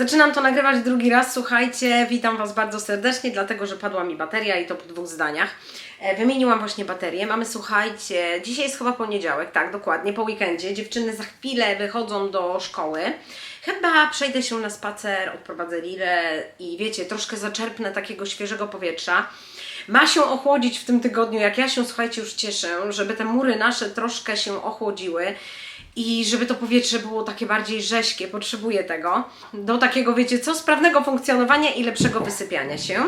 Zaczynam to nagrywać drugi raz, słuchajcie, witam Was bardzo serdecznie, dlatego że padła mi bateria i to po dwóch zdaniach. E, Wymieniłam właśnie baterię, mamy, słuchajcie, dzisiaj jest chyba poniedziałek, tak, dokładnie, po weekendzie. Dziewczyny za chwilę wychodzą do szkoły. Chyba przejdę się na spacer, odprowadzę Lilę i wiecie, troszkę zaczerpnę takiego świeżego powietrza. Ma się ochłodzić w tym tygodniu, jak ja się, słuchajcie, już cieszę, żeby te mury nasze troszkę się ochłodziły i żeby to powietrze było takie bardziej rześkie, potrzebuję tego. Do takiego, wiecie co, sprawnego funkcjonowania i lepszego wysypiania się.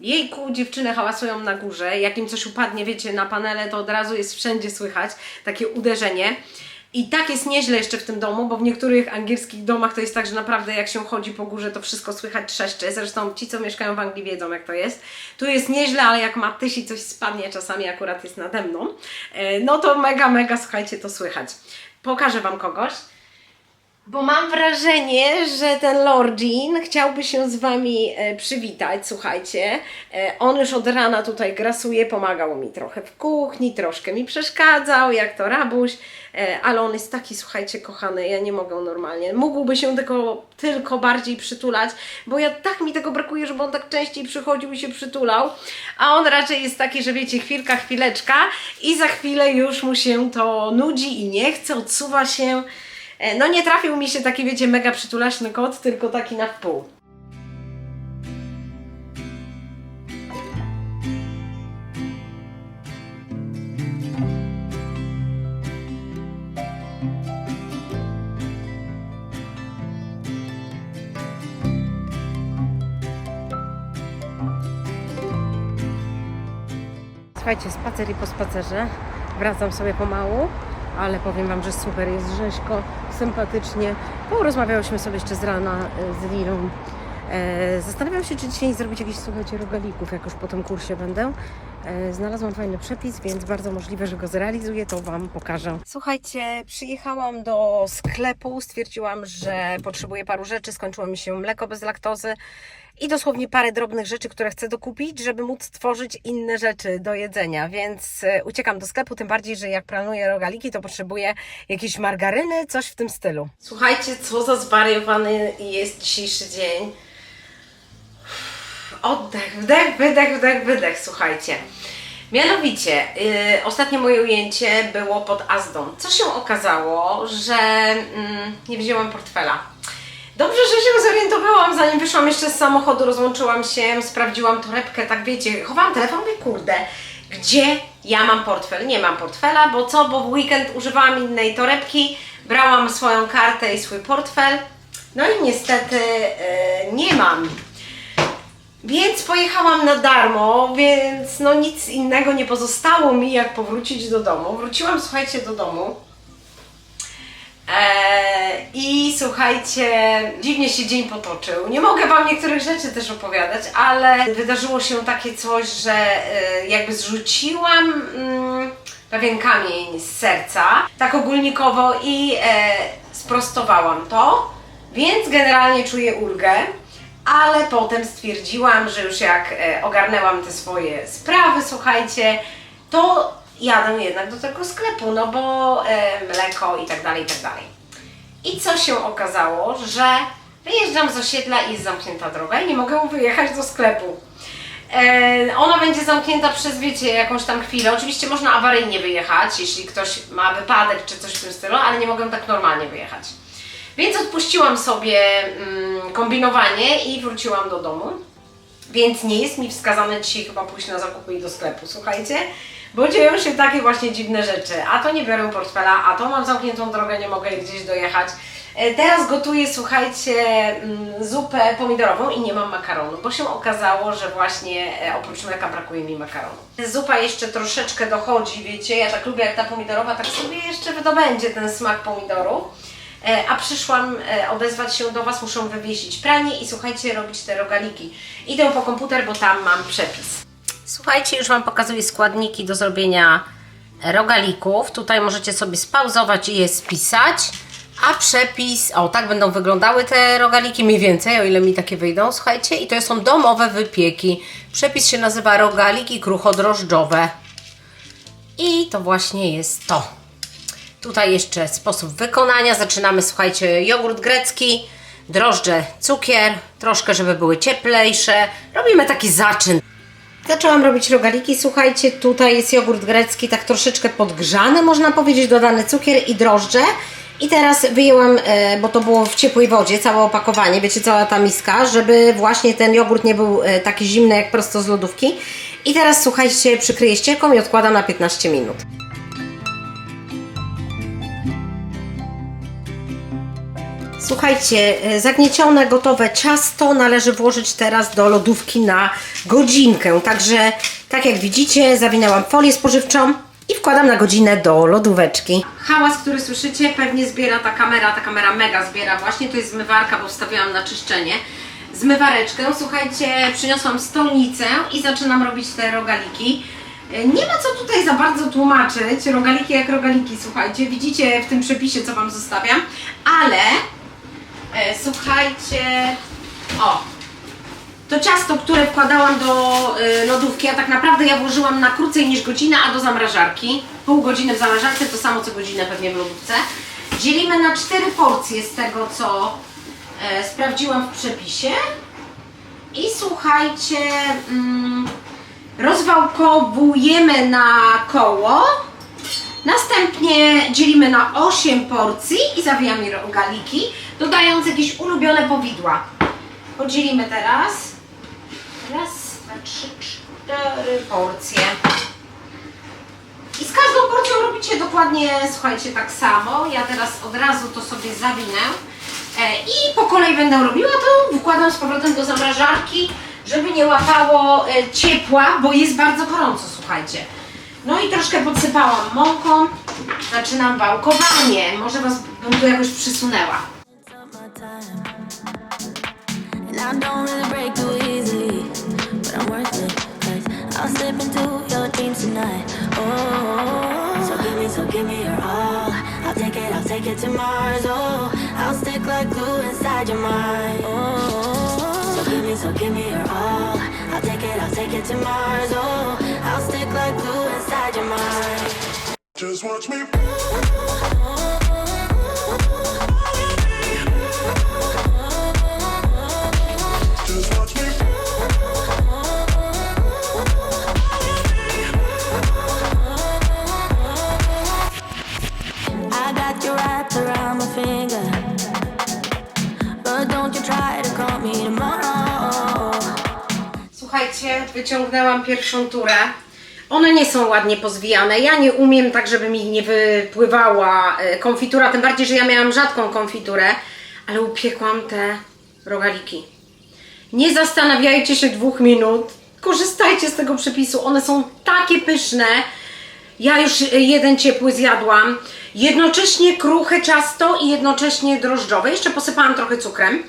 Jejku, dziewczyny hałasują na górze, jak im coś upadnie, wiecie, na panele, to od razu jest wszędzie słychać takie uderzenie. I tak jest nieźle jeszcze w tym domu, bo w niektórych angielskich domach to jest tak, że naprawdę jak się chodzi po górze, to wszystko słychać trzeszcze. Zresztą ci, co mieszkają w Anglii wiedzą, jak to jest. Tu jest nieźle, ale jak ma tyś i coś spadnie, czasami akurat jest nade mną, e, no to mega, mega, słuchajcie, to słychać. Pokażę Wam kogoś. Bo mam wrażenie, że ten Lordin chciałby się z Wami e, przywitać, słuchajcie. E, on już od rana tutaj grasuje, pomagał mi trochę w kuchni, troszkę mi przeszkadzał, jak to rabuś, e, ale on jest taki, słuchajcie, kochany, ja nie mogę normalnie. Mógłby się tylko, tylko bardziej przytulać, bo ja tak mi tego brakuje, żeby on tak częściej przychodził i się przytulał, a on raczej jest taki, że wiecie, chwilka, chwileczka i za chwilę już mu się to nudzi i nie chce, odsuwa się. E, No nie trafił mi się taki, wiecie, mega przytulaśny kot, tylko taki na wpół. Słuchajcie, spacer i po spacerze. Wracam sobie pomału, ale powiem Wam, że super jest rzeźko, sympatycznie. Porozmawiałyśmy sobie jeszcze z rana e, z Lilą. E, Zastanawiam się, czy dzisiaj zrobić jakieś, słuchajcie, rogalików, jak już po tym kursie będę. E, Znalazłam fajny przepis, więc bardzo możliwe, że go zrealizuję, to Wam pokażę. Słuchajcie, przyjechałam do sklepu, stwierdziłam, że potrzebuję paru rzeczy, skończyło mi się mleko bez laktozy i dosłownie parę drobnych rzeczy, które chcę dokupić, żeby móc tworzyć inne rzeczy do jedzenia, więc e, uciekam do sklepu, tym bardziej, że jak planuję rogaliki, to potrzebuję jakieś margaryny, coś w tym stylu. Słuchajcie, co za zwariowany jest dzisiejszy dzień. Oddech, wdech, wydech, wdech, wydech, słuchajcie. Mianowicie, yy, ostatnie moje ujęcie było pod Azdą. Co się okazało, że mm, nie wzięłam portfela. Dobrze, że się zorientowałam, zanim wyszłam jeszcze z samochodu, rozłączyłam się, sprawdziłam torebkę, tak wiecie, chowałam telefon, mówię, kurde, gdzie ja mam portfel? Nie mam portfela, bo co, bo w weekend używałam innej torebki, brałam swoją kartę i swój portfel, no i niestety yy, nie mam. Więc pojechałam na darmo, więc no nic innego nie pozostało mi, jak powrócić do domu. Wróciłam, słuchajcie, do domu. Eee, I słuchajcie, dziwnie się dzień potoczył. Nie mogę Wam niektórych rzeczy też opowiadać, ale wydarzyło się takie coś, że e, jakby zrzuciłam mm, pewien kamień z serca, tak ogólnikowo i e, sprostowałam to, więc generalnie czuję ulgę. Ale potem stwierdziłam, że już jak e, ogarnęłam te swoje sprawy, słuchajcie, to jadę jednak do tego sklepu, no bo e, mleko i tak dalej, i tak dalej. I co się okazało, że wyjeżdżam z osiedla i jest zamknięta droga i nie mogę wyjechać do sklepu. E, ona będzie zamknięta przez, wiecie, jakąś tam chwilę. Oczywiście można awaryjnie wyjechać, jeśli ktoś ma wypadek czy coś w tym stylu, ale nie mogę tak normalnie wyjechać. Więc odpuściłam sobie mm, kombinowanie i wróciłam do domu. Więc nie jest mi wskazane dzisiaj chyba pójść na zakupy i do sklepu, słuchajcie, bo dzieją się takie właśnie dziwne rzeczy. A to nie biorę portfela, a to mam zamkniętą drogę, nie mogę gdzieś dojechać. E, Teraz gotuję, słuchajcie, mm, zupę pomidorową i nie mam makaronu, bo się okazało, że właśnie e, oprócz mleka brakuje mi makaronu. Zupa jeszcze troszeczkę dochodzi, wiecie, ja tak lubię jak ta pomidorowa, tak sobie jeszcze wydobędzie ten smak pomidoru. E, A przyszłam odezwać się do Was, muszę wywiesić pranie i słuchajcie, robić te rogaliki. Idę po komputer, bo tam mam przepis. Słuchajcie, już Wam pokazuję składniki do zrobienia rogalików. Tutaj możecie sobie spauzować i je spisać. A przepis, o tak będą wyglądały te rogaliki mniej więcej, o ile mi takie wyjdą, słuchajcie. I to są domowe wypieki. Przepis się nazywa rogaliki kruchodrożdżowe. I to właśnie jest to. Tutaj jeszcze sposób wykonania. Zaczynamy, słuchajcie, jogurt grecki. drożdże, cukier, troszkę, żeby były cieplejsze. Robimy taki zaczyn. Zaczęłam robić rogaliki. Słuchajcie, tutaj jest jogurt grecki, tak troszeczkę podgrzany, można powiedzieć, dodany cukier i drożdże. I teraz wyjęłam, e, bo to było w ciepłej wodzie, całe opakowanie, wiecie, cała ta miska, żeby właśnie ten jogurt nie był e, taki zimny jak prosto z lodówki. I teraz słuchajcie, przykryję ścierką i odkładam na 15 minut. Słuchajcie, e, zagniecione, gotowe ciasto należy włożyć teraz do lodówki na godzinkę. Także, tak jak widzicie, zawinęłam folię spożywczą i wkładam na godzinę do lodóweczki. Hałas, który słyszycie, pewnie zbiera ta kamera. Ta kamera mega zbiera właśnie. To jest zmywarka, bo wstawiałam na czyszczenie. Zmywareczkę. Słuchajcie, przyniosłam stolnicę i zaczynam robić te rogaliki. E, Nie ma co tutaj za bardzo tłumaczyć. Rogaliki jak rogaliki, słuchajcie. Widzicie w tym przepisie, co Wam zostawiam. Ale słuchajcie, o, to ciasto, które wkładałam do y, lodówki, a tak naprawdę ja włożyłam na krócej niż godzinę, a do zamrażarki. Pół godziny w zamrażarce, to samo co godzinę pewnie w lodówce. Dzielimy na cztery porcje z tego, co e, sprawdziłam w przepisie. I słuchajcie, mm, rozwałkowujemy na koło. Następnie dzielimy na 8 porcji i zawijamy rogaliki, dodając jakieś ulubione powidła. Podzielimy teraz. Raz, dwa, trzy, cztery porcje. I z każdą porcją robicie dokładnie, słuchajcie, tak samo. Ja teraz od razu to sobie zawinę. E, I po kolei będę robiła to, wkładam z powrotem do zamrażarki, żeby nie łapało e, ciepła, bo jest bardzo gorąco, słuchajcie. No i troszkę podsypałam mąką. Zaczynam wałkowanie. Może Was bym tu jakoś przysunęła. I don't really break too easily, but I'm worth it. Cause I'll slip into your dreams tonight. Oh, so give me, so give me your all. I'll take it, I'll take it to Mars. Oh, I'll stick like glue inside your mind. Oh, so give me, so give me your all. I'll take it, I'll take it to Mars. Oh, I'll stick like glue inside your mind. Just watch me. Oh, Słuchajcie, wyciągnęłam pierwszą turę. One nie są ładnie pozwijane. Ja nie umiem tak, żeby mi nie wypływała e, konfitura, tym bardziej, że ja miałam rzadką konfiturę, ale upiekłam te rogaliki. Nie zastanawiajcie się dwóch minut. Korzystajcie z tego przepisu. One są takie pyszne. Ja już e, jeden ciepły zjadłam. Jednocześnie kruche ciasto i jednocześnie drożdżowe. Jeszcze posypałam trochę cukrem.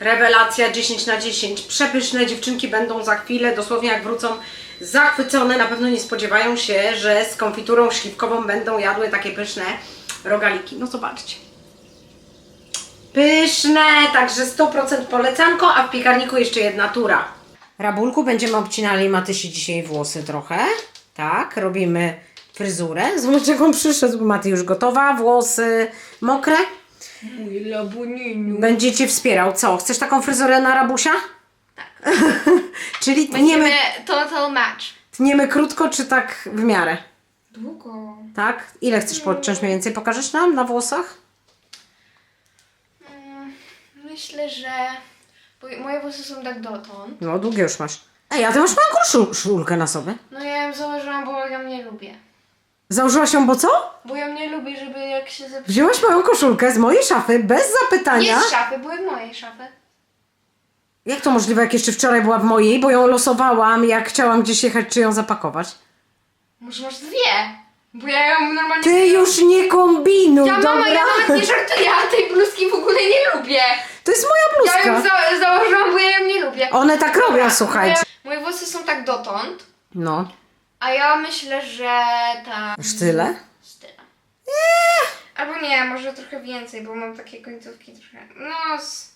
Rewelacja 10 na 10. Przepyszne dziewczynki będą za chwilę, dosłownie jak wrócą, zachwycone. Na pewno nie spodziewają się, że z konfiturą śliwkową będą jadły takie pyszne rogaliki. No zobaczcie. Pyszne, także 100% polecanko, a w piekarniku jeszcze jedna tura. Rabulku będziemy obcinali Matysi dzisiaj włosy trochę. Tak, robimy fryzurę. Zobacz jak on przyszedł, Maty już gotowa, włosy mokre. Mój labuniniu. Będzie cię wspierał. Co? Chcesz taką fryzurę na rabusia? Tak. Czyli tniemy, Będziemy total match. tniemy krótko, czy tak w miarę? Długo. Tak? Ile chcesz podciąć mniej więcej? Pokażesz nam na włosach? Mm, Myślę, że... Bo moje włosy są tak dotąd. No, długie już masz. Ej, a ty masz małą koszul- koszulkę na sobie. No ja ją założyłam, bo ją nie lubię. Założyłaś ją, bo co? Bo ją nie lubię, żeby jak się zepsuje... Wzięłaś moją koszulkę z mojej szafy, bez zapytania. Nie z szafy, były w mojej szafy. Jak to możliwe, jak jeszcze wczoraj była w mojej, bo ją losowałam, jak chciałam gdzieś jechać, czy ją zapakować? Może masz dwie? Bo ja ją normalnie... Ty już nie kombinuj, Ja dobra? mama, ja nawet nie żartuję, ja tej bluzki w ogóle nie lubię. To jest moja Ja ją za założyłam, bo ja ją nie lubię. One tak robią, słuchajcie. Moje, moje włosy są tak dotąd, No, a ja myślę, że ta... już tyle? Styla. Albo nie, może trochę więcej, bo mam takie końcówki trochę. No, z,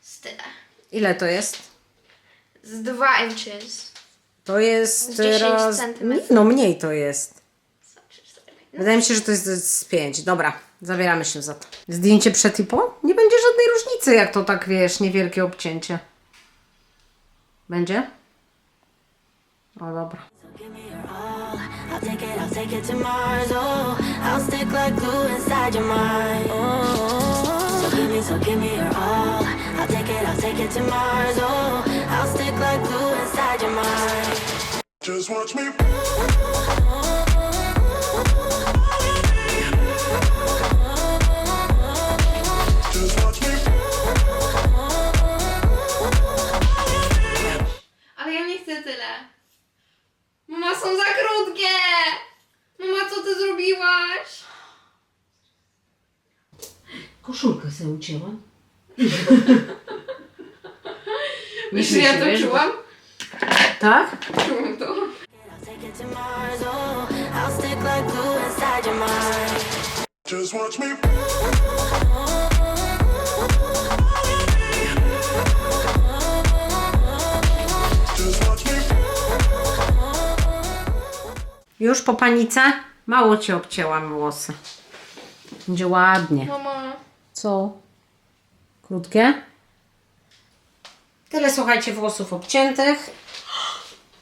z tyle. Ile to jest? Z 2 inches. To jest Z 10 raz... centymetrów. Nie, no mniej to jest. Co, trzy, cztery, pięć. Wydaje mi się, że to jest z 5. Dobra, zabieramy się za to. Zdjęcie przed i po? Nie będzie żadnej różnicy, jak to tak wiesz, niewielkie obcięcie. Będzie? O dobra. Take it, I'll take it to Mars. Oh, I'll stick like glue inside your mind. Oh, so give me, so give me your all. I'll take it, I'll take it to Mars. Oh, I'll stick like glue inside your mind. Just watch me. Ucięłam. Wiesz, że ja to czułam? Tak? Czułam to. Just watch me. Już po panice? Mało ci obcięłam włosy. Będzie ładnie. Mama, Co? Krótkie? Tyle, słuchajcie, włosów obciętych.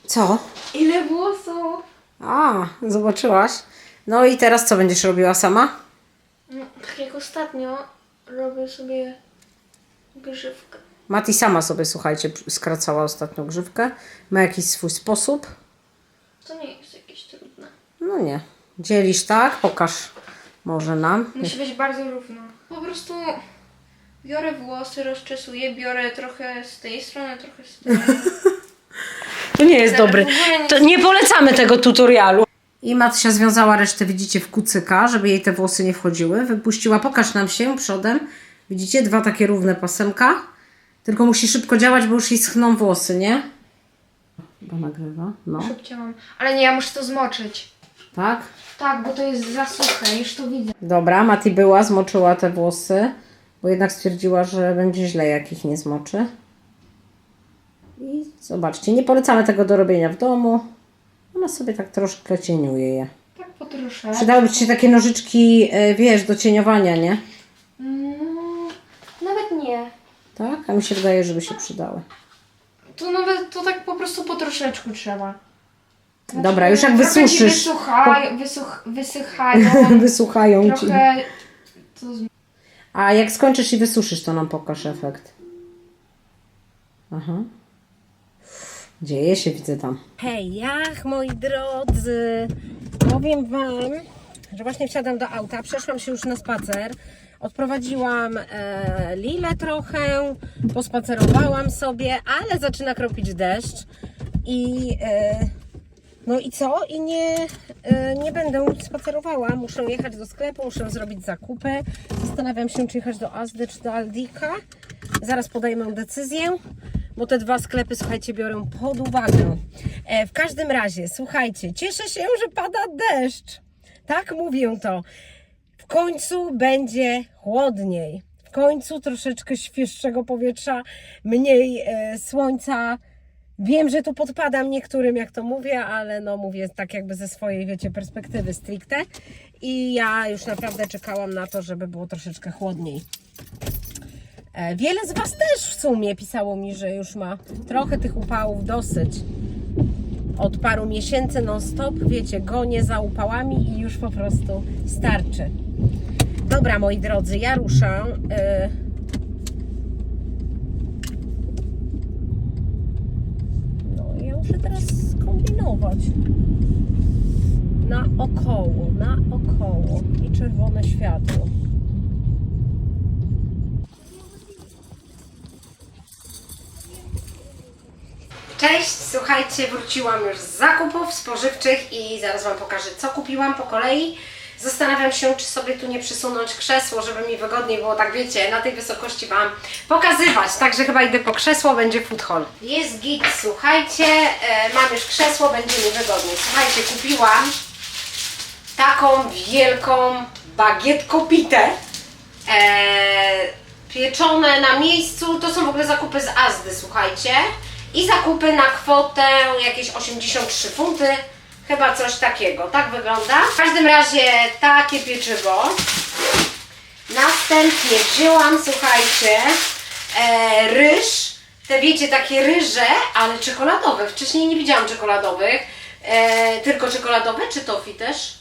Co? ile włosów? A, zobaczyłaś. No i teraz co będziesz robiła sama? No, tak jak ostatnio robię sobie grzywkę. Mati sama sobie, słuchajcie, skracała ostatnią grzywkę. Ma jakiś swój sposób. To nie jest jakieś trudne. No nie. Dzielisz tak? Pokaż może nam. Musi być bardzo równo. Po prostu biorę włosy, rozczesuję, biorę trochę z tej strony, trochę z tej. To nie jest dobry. To nie polecamy tego tutorialu. I Matysia związała resztę, widzicie, w kucyka, żeby jej te włosy nie wchodziły. Wypuściła, pokaż nam się przodem. Widzicie, dwa takie równe pasemka. Tylko musi szybko działać, bo już jej schną włosy, nie? Chyba nagrywa. No, Szybciałam. Ale nie, ja muszę to zmoczyć. tak? Tak, bo to jest za suche, już to widzę. Dobra, Mati była, zmoczyła te włosy, bo jednak stwierdziła, że będzie źle, jak ich nie zmoczy. I zobaczcie, nie polecamy tego do robienia w domu. Ona sobie tak troszkę cieniuje je. Tak po. Przydałyby Ci się takie nożyczki, e, wiesz, do cieniowania, nie? Mm, nawet nie. Tak? A mi się wydaje, żeby się przydały. To nawet, to tak po prostu po troszeczku trzeba. Dobra, już jak wysuszysz, Wysuchaj, wysuch, wysychają. wysłuchają Ci. trochę to. A jak skończysz i wysuszysz, to nam pokaż efekt. Aha. Dzieje się, widzę tam. Hej, jach, moi drodzy. Powiem Wam, że właśnie wsiadam do auta, przeszłam się już na spacer. Odprowadziłam e, Lilę trochę, pospacerowałam sobie, ale zaczyna kropić deszcz. I e, no i co? I nie, e, nie będę spacerowała. Muszę jechać do sklepu, muszę zrobić zakupy. Zastanawiam się, czy jechać do Azdy, czy do Aldika. Zaraz podejmę decyzję, bo te dwa sklepy, słuchajcie, biorę pod uwagę. E, w każdym razie, słuchajcie, cieszę się, że pada deszcz. Tak mówię to. W końcu będzie chłodniej. W końcu troszeczkę świeższego powietrza, mniej e, słońca. Wiem, że tu podpadam niektórym, jak to mówię, ale no mówię tak jakby ze swojej, wiecie, perspektywy stricte. I ja już naprawdę czekałam na to, żeby było troszeczkę chłodniej. E, Wiele z Was też w sumie pisało mi, że już ma trochę tych upałów dosyć. Od paru miesięcy non-stop, wiecie, gonię za upałami i już po prostu starczy. Dobra, moi drodzy, ja ruszę. E, No, ja muszę teraz skombinować. Na około, na około i czerwone światło. Cześć, słuchajcie, wróciłam już z zakupów spożywczych i zaraz Wam pokażę, co kupiłam po kolei. Zastanawiam się, czy sobie tu nie przysunąć krzesło, żeby mi wygodniej było, tak wiecie, na tej wysokości Wam pokazywać. Także chyba idę po krzesło, będzie food hall. Jest git, słuchajcie, e, mam już krzesło, będzie mi wygodniej. Słuchajcie, kupiłam taką wielką bagietko-pitę. E, pieczone na miejscu. To są w ogóle zakupy z Azdy, słuchajcie. I zakupy na kwotę jakieś 83 funty Chyba coś takiego, tak wygląda. W każdym razie takie pieczywo. Następnie wzięłam, słuchajcie, e, ryż. Te wiecie, takie ryże, ale czekoladowe. Wcześniej nie widziałam czekoladowych. E, tylko czekoladowe, czy tofi też?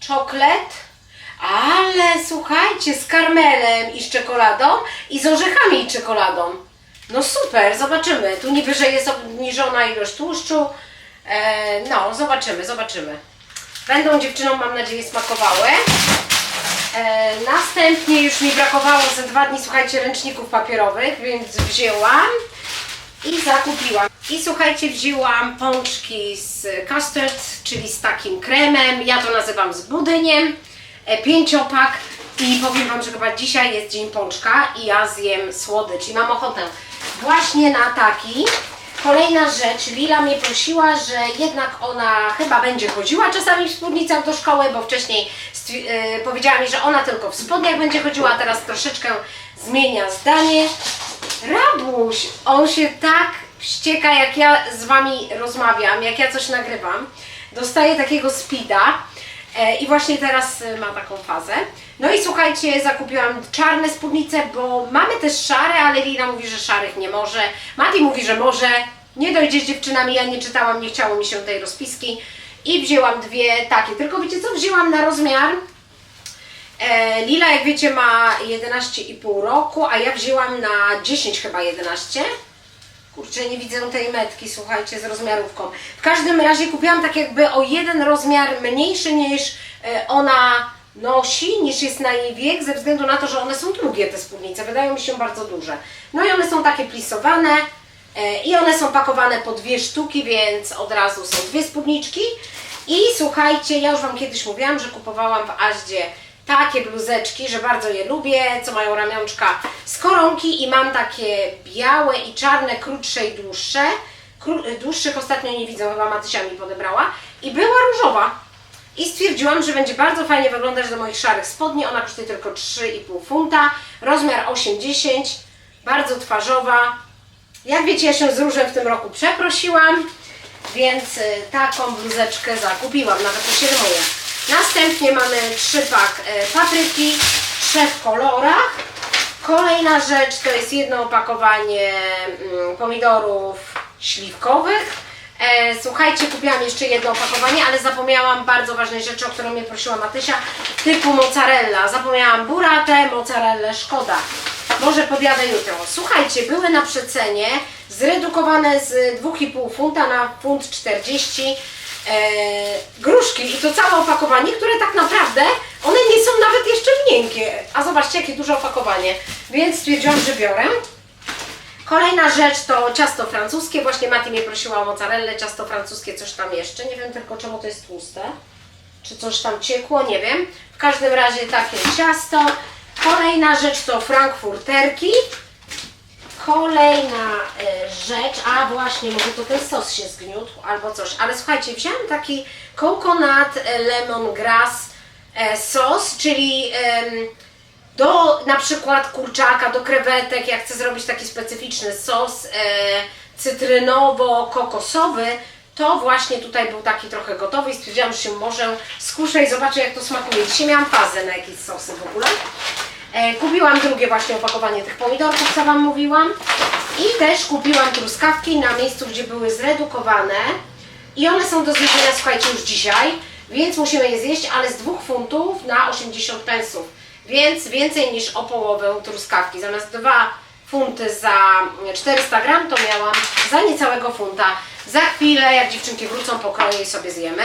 Czoklet. Ale słuchajcie, z karmelem i z czekoladą i z orzechami i czekoladą. No super, zobaczymy. Tu niby, że jest obniżona ilość tłuszczu. E, no, zobaczymy, zobaczymy. Będą dziewczynom, mam nadzieję, smakowały. E, następnie już mi brakowało ze dwa dni, słuchajcie, ręczników papierowych, więc wzięłam i zakupiłam. I słuchajcie, wzięłam pączki z custard, czyli z takim kremem. Ja to nazywam z budyniem. E, pięciopak. I powiem Wam, że chyba dzisiaj jest dzień pączka i ja zjem słodycz i mam ochotę właśnie na taki. Kolejna rzecz, Lila mnie prosiła, że jednak ona chyba będzie chodziła czasami w spódnicach do szkoły, bo wcześniej e, powiedziała mi, że ona tylko w spodniach będzie chodziła, a teraz troszeczkę zmienia zdanie. Rabuś, on się tak wścieka, jak ja z Wami rozmawiam, jak ja coś nagrywam. Dostaje takiego speeda e, i właśnie teraz e, ma taką fazę. No i słuchajcie, zakupiłam czarne spódnice, bo mamy też szare, ale Lina mówi, że szarych nie może. Mati mówi, że może. Nie dojdzie z dziewczynami, ja nie czytałam, nie chciało mi się tej rozpiski. I wzięłam dwie takie, tylko wiecie co, wzięłam na rozmiar E, Lila, jak wiecie, ma 11,5 roku, a ja wzięłam na 10 chyba 11. Kurczę, nie widzę tej metki, słuchajcie, z rozmiarówką. W każdym razie kupiłam tak jakby o jeden rozmiar mniejszy niż e, ona nosi, niż jest na jej wiek, ze względu na to, że one są długie, te spódnice, wydają mi się bardzo duże. No i one są takie plisowane e, i one są pakowane po dwie sztuki, więc od razu są dwie spódniczki. I słuchajcie, ja już Wam kiedyś mówiłam, że kupowałam w Aździe takie bluzeczki, że bardzo je lubię, co mają ramionczka z koronki i mam takie białe i czarne, krótsze i dłuższe. Kró- dłuższych ostatnio nie widzę, chyba Matysia mi podebrała. I była różowa. I stwierdziłam, że będzie bardzo fajnie wyglądać do moich szarych spodni. Ona kosztuje tylko 3,5 funta, rozmiar 8-10, bardzo twarzowa. Jak wiecie, ja się z różem w tym roku przeprosiłam, więc y, taką bluzeczkę zakupiłam, nawet to się rymuje. Następnie mamy trzypak y, papryki, w trzech kolorach. Kolejna rzecz to jest jedno opakowanie mm, pomidorów śliwkowych. E, słuchajcie, kupiłam jeszcze jedno opakowanie, ale zapomniałam bardzo ważnej rzeczy, o którą mnie prosiła Matysia, typu mozzarella. Zapomniałam buratę, mozzarellę, szkoda. Może podjadę jutro. Słuchajcie, były na przecenie, zredukowane z 2,5 funta na funt 40 e, gruszki i to całe opakowanie, które tak naprawdę one nie są nawet jeszcze miękkie. A zobaczcie, jakie duże opakowanie. Więc stwierdziłam, że biorę. Kolejna rzecz to ciasto francuskie. Właśnie Mati mnie prosiła o mozzarellę, ciasto francuskie, coś tam jeszcze. Nie wiem tylko czemu to jest tłuste. Czy coś tam ciekło, nie wiem. W każdym razie takie ciasto. Kolejna rzecz to frankfurterki. Kolejna e, rzecz, a właśnie, może to ten sos się zgniótł albo coś, ale słuchajcie, wziąłem taki coconut e, lemongrass e, sos, czyli do na przykład kurczaka, do krewetek, jak chcę zrobić taki specyficzny sos e, cytrynowo-kokosowy, to właśnie tutaj był taki trochę gotowy i stwierdziłam, że się może skuszę i zobaczę jak to smakuje. Dzisiaj miałam fazę na jakieś sosy w ogóle. E, kupiłam drugie właśnie opakowanie tych pomidorków, co Wam mówiłam. I też kupiłam truskawki na miejscu, gdzie były zredukowane. I one są do zjedzenia, słuchajcie, już dzisiaj, więc musimy je zjeść, ale z 2 funtów na 80 pensów. Więc więcej niż o połowę truskawki. Zamiast 2 funty za 400 gram, to miałam za niecałego funta. Za chwilę, jak dziewczynki wrócą, pokroję i sobie zjemy.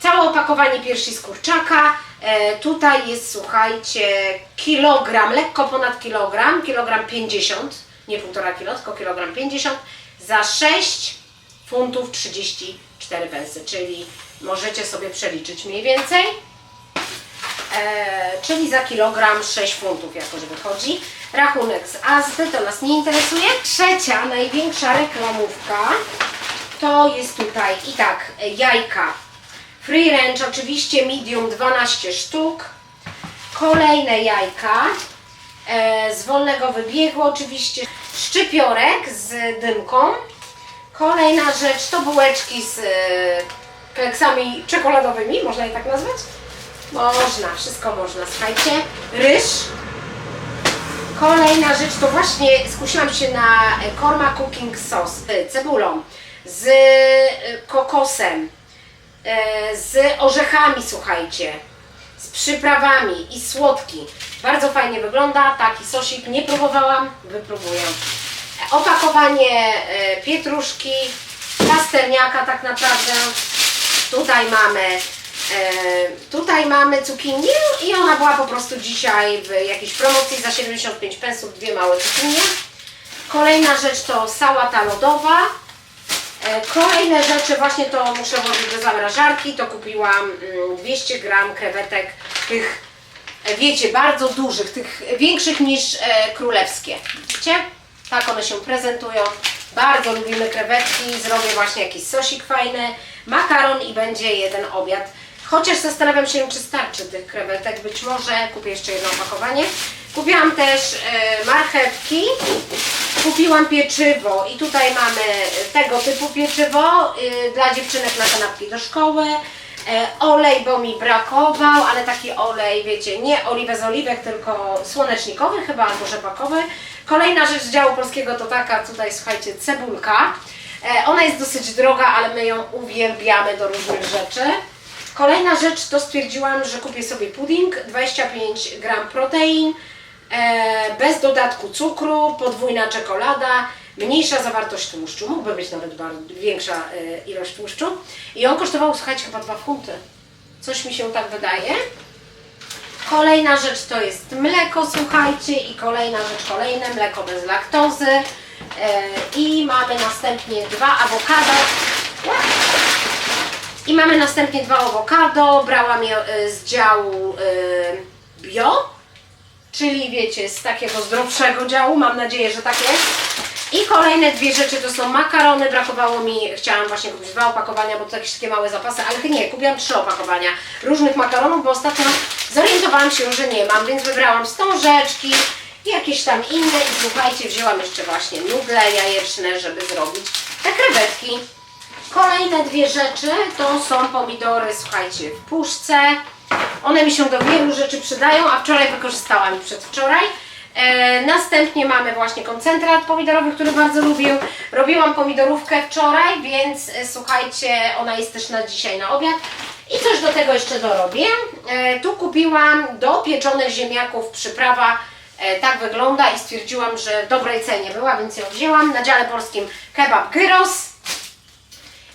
Całe opakowanie piersi z kurczaka. E, tutaj jest, słuchajcie, kilogram, lekko ponad kilogram, kilogram 50, nie półtora kilo, tylko kilogram 50, za 6 funtów 34 pensy, czyli możecie sobie przeliczyć mniej więcej. E, czyli za kilogram 6 funtów jakoś wychodzi. Rachunek z Azdy, to nas nie interesuje. Trzecia, największa reklamówka to jest tutaj i tak, jajka. Free range oczywiście medium 12 sztuk. Kolejne jajka e, z wolnego wybiegu oczywiście. Szczypiorek z dymką. Kolejna rzecz to bułeczki z e, kleksami czekoladowymi, można je tak nazwać? Można, wszystko można. Słuchajcie, ryż. Kolejna rzecz to właśnie skusiłam się na e, korma cooking sauce z cebulą, z e, kokosem, e, z orzechami, słuchajcie, z przyprawami i słodki. Bardzo fajnie wygląda, taki sosik nie próbowałam, wypróbuję. Opakowanie pietruszki, pasterniaka tak naprawdę. Tutaj mamy tutaj mamy cukinię i ona była po prostu dzisiaj w jakiejś promocji za 75 pensów, dwie małe cukinie. Kolejna rzecz to sałata lodowa. E, Kolejne rzeczy właśnie to muszę włożyć do zamrażarki. To kupiłam mm, 200 gram krewetek tych, e, wiecie, bardzo dużych, tych większych niż e, królewskie. Widzicie? Tak one się prezentują. Bardzo lubimy krewetki. Zrobię właśnie jakiś sosik fajny, makaron i będzie jeden obiad. Chociaż zastanawiam się, czy starczy tych krewetek. Być może kupię jeszcze jedno opakowanie. Kupiłam też e, marchewki. Kupiłam pieczywo i tutaj mamy tego typu pieczywo y, dla dziewczynek na kanapki do szkoły. E, olej, bo mi brakował, ale taki olej, wiecie, nie oliwę z oliwek, tylko słonecznikowy chyba, albo rzepakowy. Kolejna rzecz z działu polskiego to taka, tutaj słuchajcie, cebulka. E, ona jest dosyć droga, ale my ją uwielbiamy do różnych rzeczy. Kolejna rzecz to stwierdziłam, że kupię sobie pudding, 25 gram protein, e, bez dodatku cukru, podwójna czekolada, mniejsza zawartość tłuszczu, mógłby być nawet większa e, ilość tłuszczu. I on kosztował, słuchajcie, chyba 2 funty. Coś mi się tak wydaje. Kolejna rzecz to jest mleko, słuchajcie, i kolejna rzecz, kolejne mleko bez laktozy. E, I mamy następnie dwa awokado. I mamy następnie dwa awokado. Brałam je e, z działu e, bio, czyli wiecie, z takiego zdrowszego działu. Mam nadzieję, że tak jest. I kolejne dwie rzeczy to są makarony. Brakowało mi, chciałam właśnie kupić dwa opakowania, bo to jakieś takie małe zapasy, ale nie, kupiłam trzy opakowania różnych makaronów, bo ostatnio zorientowałam się, że nie mam, więc wybrałam wstążeczki i jakieś tam inne. I słuchajcie, wzięłam jeszcze właśnie nudle jajeczne, żeby zrobić te krewetki. Kolejne dwie rzeczy to są pomidory, słuchajcie, w puszce. One mi się do wielu rzeczy przydają, a wczoraj wykorzystałam przedwczoraj. E, następnie mamy właśnie koncentrat pomidorowy, który bardzo lubię. Robiłam pomidorówkę wczoraj, więc e, słuchajcie, ona jest też na dzisiaj na obiad. I coś do tego jeszcze dorobię. E, tu kupiłam do pieczonych ziemniaków przyprawa. E, tak wygląda i stwierdziłam, że w dobrej cenie była, więc ją wzięłam. Na dziale polskim kebab gyros.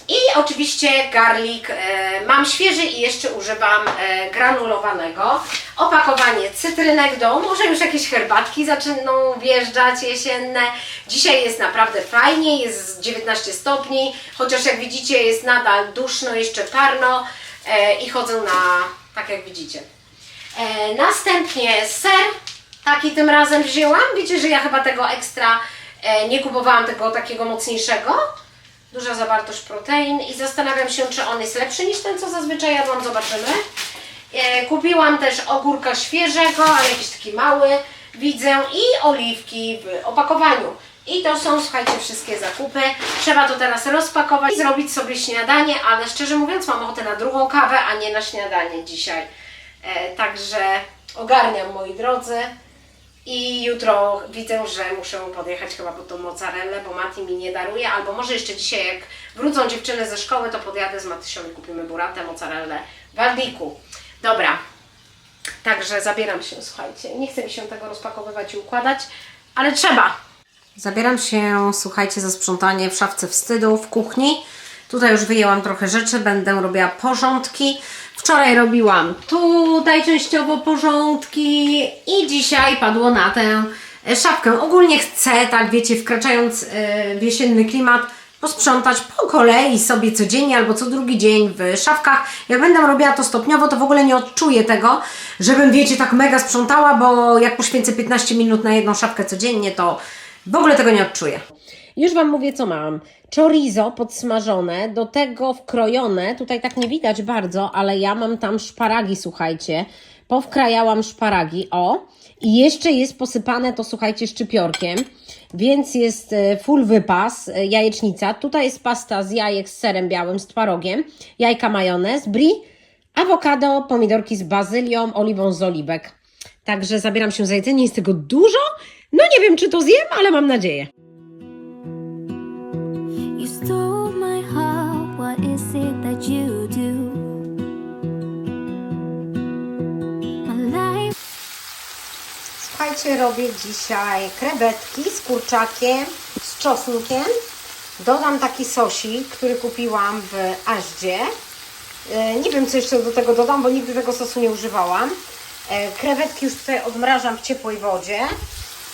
I oczywiście garlic e, mam świeży i jeszcze używam e, granulowanego. Opakowanie cytrynek do, może już jakieś herbatki zaczną wjeżdżać jesienne. Dzisiaj jest naprawdę fajnie, jest 19 stopni, chociaż jak widzicie jest nadal duszno, jeszcze parno e, i chodzę na, tak jak widzicie. Następnie ser, taki tym razem wzięłam. Wiecie, że ja chyba tego ekstra nie kupowałam, tego takiego mocniejszego duża zawartość protein i zastanawiam się, czy on jest lepszy niż ten, co zazwyczaj jadłam, zobaczymy. E, kupiłam też ogórka świeżego, ale jakiś taki mały, widzę, i oliwki w opakowaniu. I to są, słuchajcie, wszystkie zakupy. Trzeba to teraz rozpakować i zrobić sobie śniadanie, ale szczerze mówiąc mam ochotę na drugą kawę, a nie na śniadanie dzisiaj. E, także ogarniam, moi drodzy. I jutro widzę, że muszę podjechać chyba po tą mozzarellę, bo Mati mi nie daruje, albo może jeszcze dzisiaj jak wrócą dziewczyny ze szkoły, to podjadę z Matysią i kupimy buratę, mozzarellę w Aldiku. Dobra, także zabieram się, słuchajcie. Nie chce mi się tego rozpakowywać i układać, ale trzeba. Zabieram się, słuchajcie, za sprzątanie w szafce wstydu w kuchni. Tutaj już wyjęłam trochę rzeczy, będę robiła porządki. Wczoraj robiłam tutaj częściowo porządki i dzisiaj padło na tę e, szafkę. Ogólnie chcę, tak wiecie, wkraczając e, w jesienny klimat, posprzątać po kolei sobie codziennie albo co drugi dzień w szafkach. Jak będę robiła to stopniowo, to w ogóle nie odczuję tego, żebym, wiecie, tak mega sprzątała, bo jak poświęcę 15 minut na jedną szafkę codziennie, to w ogóle tego nie odczuję. Już Wam mówię, co mam. Chorizo podsmażone, do tego wkrojone. Tutaj tak nie widać bardzo, ale ja mam tam szparagi, słuchajcie. Powkrajałam szparagi, o. I jeszcze jest posypane to, słuchajcie, szczypiorkiem. więc jest e, full wypas, e, jajecznica. Tutaj jest pasta z jajek z serem białym, z twarogiem, jajka majonez, brie, awokado, pomidorki z bazylią, oliwą z oliwek. Także zabieram się za jedzenie, jest tego dużo. No nie wiem, czy to zjem, ale mam nadzieję. Słuchajcie, robię dzisiaj krewetki z kurczakiem, z czosnkiem. Dodam taki sosik, który kupiłam w Aździe. E, Nie wiem, co jeszcze do tego dodam, bo nigdy tego sosu nie używałam. E, Krewetki już tutaj odmrażam w ciepłej wodzie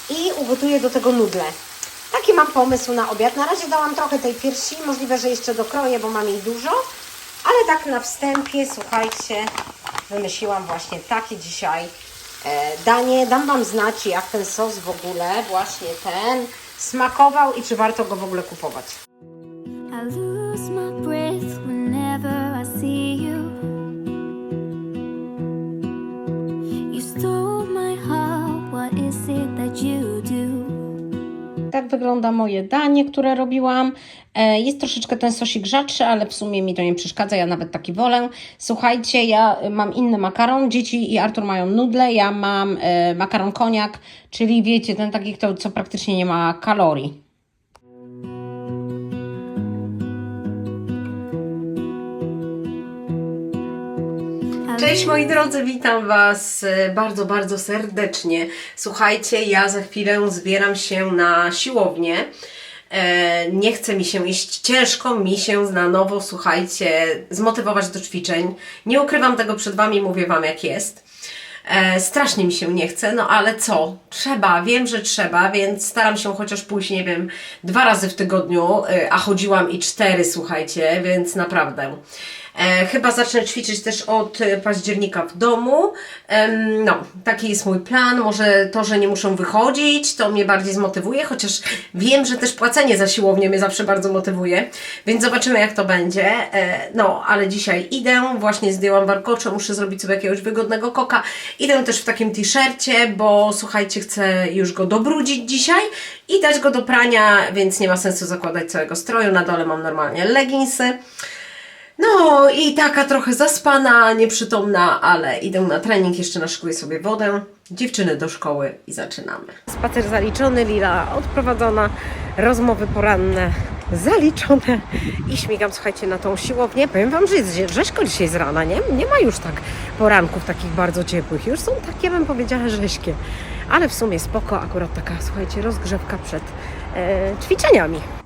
i ugotuję do tego nudle. Taki mam pomysł na obiad. Na razie dałam trochę tej piersi, możliwe, że jeszcze dokroję, bo mam jej dużo. Ale tak na wstępie, słuchajcie, wymyśliłam właśnie takie dzisiaj danie. Dam Wam znać, jak ten sos w ogóle, właśnie ten, smakował i czy warto go w ogóle kupować. Tak wygląda moje danie, które robiłam. E, Jest troszeczkę ten sosik rzadszy, ale w sumie mi to nie przeszkadza, ja nawet taki wolę. Słuchajcie, ja mam inny makaron, dzieci i Artur mają nudle, ja mam e, makaron koniak, czyli wiecie, ten taki, co praktycznie nie ma kalorii. Cześć moi drodzy, witam Was e, bardzo, bardzo serdecznie. Słuchajcie, ja za chwilę zbieram się na siłownię. E, nie chce mi się iść ciężko, mi się na nowo, słuchajcie, zmotywować do ćwiczeń. Nie ukrywam tego przed Wami, mówię Wam jak jest. E, strasznie mi się nie chce, no ale co? Trzeba, wiem, że trzeba, więc staram się chociaż pójść, nie wiem, dwa razy w tygodniu, a chodziłam i cztery, słuchajcie, więc naprawdę. E, chyba zacznę ćwiczyć też od e, października w domu. Em, no, taki jest mój plan. Może to, że nie muszą wychodzić, to mnie bardziej zmotywuje, chociaż wiem, że też płacenie za siłownię mnie zawsze bardzo motywuje, więc zobaczymy jak to będzie. E, no, ale dzisiaj idę, właśnie zdjęłam warkocze, muszę zrobić sobie jakiegoś wygodnego koka. Idę też w takim t-shircie, bo słuchajcie, chcę już go dobrudzić dzisiaj i dać go do prania, więc nie ma sensu zakładać całego stroju. Na dole mam normalnie leginsy. No i taka trochę zaspana, nieprzytomna, ale idę na trening, jeszcze naszykuję sobie wodę. Dziewczyny do szkoły i zaczynamy. Spacer zaliczony, Lila odprowadzona, rozmowy poranne zaliczone i śmigam, słuchajcie, na tą siłownię. Powiem Wam, że jest rzeźko dzisiaj z rana, nie? Nie ma już tak poranków takich bardzo ciepłych, już są takie, bym powiedziała, rzeźkie. Ale w sumie spoko, akurat taka, słuchajcie, rozgrzewka przed e, ćwiczeniami.